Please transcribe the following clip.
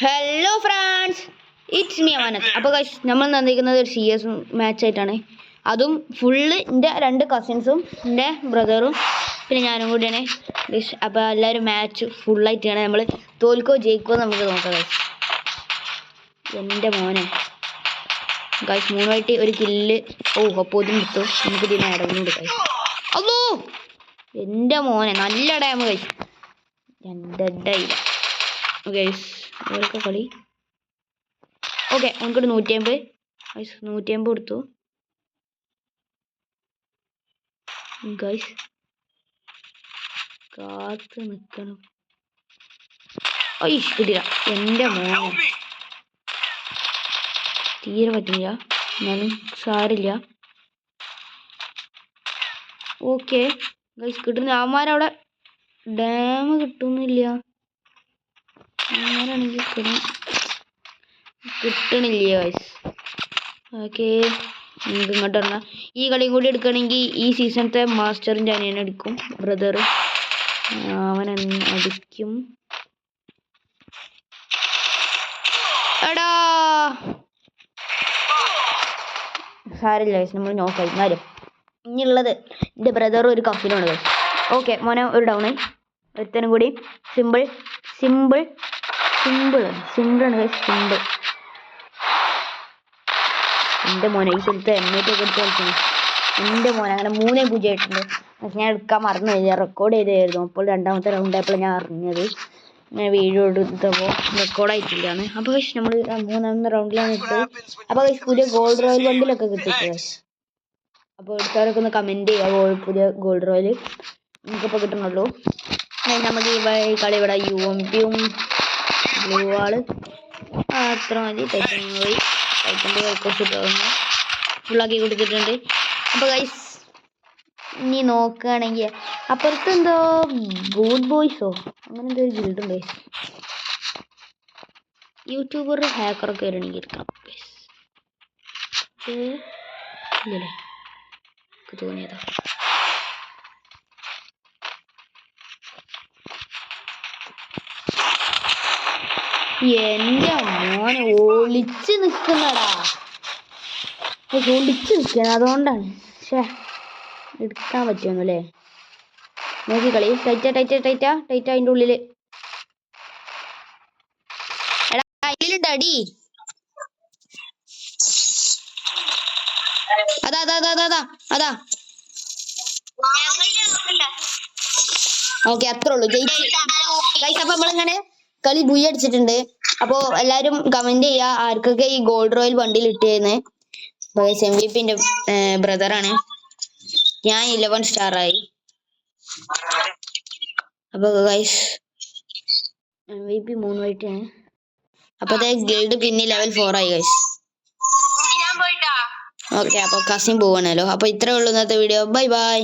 Hello France it's me അമാനത്ത് അപ്പോൾ guys നമ്മൾ നന്ദിക്കുന്നത് ഒരു സി എസ് മാച്ച് ആയിട്ടാണ്. അതും ഫുള്ള് എന്റെ രണ്ട് കസിൻസും എന്റെ ബ്രദറും പിന്നെ ഞാനും കൂടിയാണ്. ഗൈസ് അപ്പോൾ എല്ലാവരും മാച്ച് ഫുള്ളായിട്ടാണ് നമ്മൾ തോൽക്കോ ജയിക്കോ നമുക്ക് നോക്കാം ഗൈസ് എന്റെ മോനെ. ഗൈസ് മൂന്നായിട്ട് ഒരു കില്ല് ഓ അപ്പോൾ ഇതും കിട്ടു. നമുക്ക് ഇതിനെ ഇടവുന്നുണ്ട് ഗൈസ് അല്ലോ എന്റെ മോനെ നല്ല ഡാമ് ഗൈസ് രണ്ടല്ല ഗൈസ് ഇവരൊക്കെ കളി. ഓക്കെ നമുക്കൊരു നൂറ്റി അമ്പത് ഗൈസ് നൂറ്റി അമ്പത് കൊടുത്തു. ഗൈസ് കാത്ത് നിൽക്കണം ഐ കിട്ടില്ല എന്റെ മോനെ. തീരെ പറ്റില്ല എന്നാലും സാരില്ല ഓക്കെ. ഗൈസ് കിട്ടുന്ന അവന്മാരവിടെ ഡാം കിട്ടുന്നില്ല. അവന്മാരാണെങ്കിൽ കിട്ടും കിട്ടണില്ല ഗൈസ് ഓക്കെ. നമുക്ക് ഇങ്ങോട്ട് വരണം ഈ കളിയും കൂടി എടുക്കുകയാണെങ്കിൽ ഈ സീസണത്തെ മാസ്റ്ററിന്റെ അനിയനെ എടുക്കും. ബ്രദർ അവൻ അടിക്കും. എടാ! സാരില്ല ഗൈസ് നമ്മൾ നോക്കാം എന്നാലും ഇനിയുള്ളത് എന്റെ ബ്രദറും ഒരു ഗൈസ് ഓക്കെ മോനെ ഒരു ഡൗൺ ഒരുത്തനും കൂടി. സിമ്പിൾ സിമ്പിൾ സിമ്പിൾ സിമ്പിളാണ് സിമ്പിൾ എന്റെ മോനെ ഈ സ്ഥലത്ത് എണ്ണൂറ്റി ഒക്കെ എടുത്ത് കളിക്കുന്നു. മോനെ അങ്ങനെ മൂന്നേ പൂജ്യം ആയിട്ടുണ്ട്. പക്ഷെ ഞാൻ എടുക്കാൻ മറന്നു. ഞാൻ റെക്കോർഡ് ചെയ്തായിരുന്നു. അപ്പോൾ രണ്ടാമത്തെ റൗണ്ട് ആയപ്പോൾ ഞാൻ അറിഞ്ഞത് ഞാൻ വീഡിയോ എടുത്തപ്പോൾ റെക്കോർഡ് ആയിട്ടില്ലാണ് അപ്പോൾ പക്ഷെ നമ്മൾ മൂന്നാമത്തെ റൗണ്ടിലാണ് എടുത്തത്. അപ്പോൾ പുതിയ ഗോൾഡ് റോയൽ വണ്ടിലൊക്കെ കിട്ടിയിട്ട് ഗൈസ് അപ്പോൾ എടുത്തവരൊക്കെ ഒന്ന് കമന്റ് ചെയ്യുക. ഗോൾഡ് പുതിയ ഗോൾഡ് റോയൽ നമുക്കിപ്പോൾ കിട്ടണുള്ളൂ. നമുക്ക് ഈ കളി ഇവിടെ യു എം പിയും ബ്ലൂ വാൾ അത്ര മതി. ടൈറ്റൻ പോയി. ടൈറ്റന്റെ കൈക്കോട്ട് ഫുള്ളാക്കി കൊടുത്തിട്ടുണ്ട്. അപ്പോൾ ഗൈസ് ഇനി നോക്കുകയാണെങ്കിൽ അപ്പുറത്ത് എന്തോ ഗുഡ് ബോയ്സോ അങ്ങനെ എന്തോ ഒരു യൂട്യൂബർ ഹാക്കറൊക്കെ വരണമെങ്കിൽ എടുക്കണം ഗൈസ് എനിക്ക് എന്റെ മോനെ ഒളിച്ച് നിക്കുന്നടാ. ഇത് ഒളിച്ച് നിൽക്കുന്നത് അതുകൊണ്ടാണ്. ഷേ എടുക്കാൻ പറ്റുമെന്നല്ലേ നോക്കി കളി. ടൈറ്റാ ടൈറ്റാ ടൈറ്റാ ടൈറ്റാ അതിന്റെ ഉള്ളിൽ. എടാ അതിലുണ്ട് അടി. അതാ അതാ അതാ അതാ അതാ. ഓക്കെ അത്രേ ഉള്ളൂ. ജയിച്ചു. അപ്പൊ നമ്മളിങ്ങനെ കളി ബുയ് അടിച്ചിട്ടുണ്ട്. അപ്പോ എല്ലാരും കമന്റ് ചെയ്യാ ആർക്കൊക്കെ ഈ ഗോൾഡ് റോയൽ വണ്ടിയിൽ ഇട്ടിരുന്ന് എം വി പിന്റെ ബ്രദറാണ് ഞാൻ ഇലവൻ സ്റ്റാർ ആയി. അപ്പൊ ഗൈസ് എം വി പി മൂന്ന് വൈറ്റാണ് അപ്പൊ ഗിൽഡ് പിന്നെ ലെവൽ ഫോർ ആയി ഗൈസ് ഓക്കെ അപ്പൊ കസിൻ പോവാണല്ലോ. അപ്പൊ ഇത്രേ ഉള്ളൂ ഇന്നത്തെ വീഡിയോ ബൈ ബൈ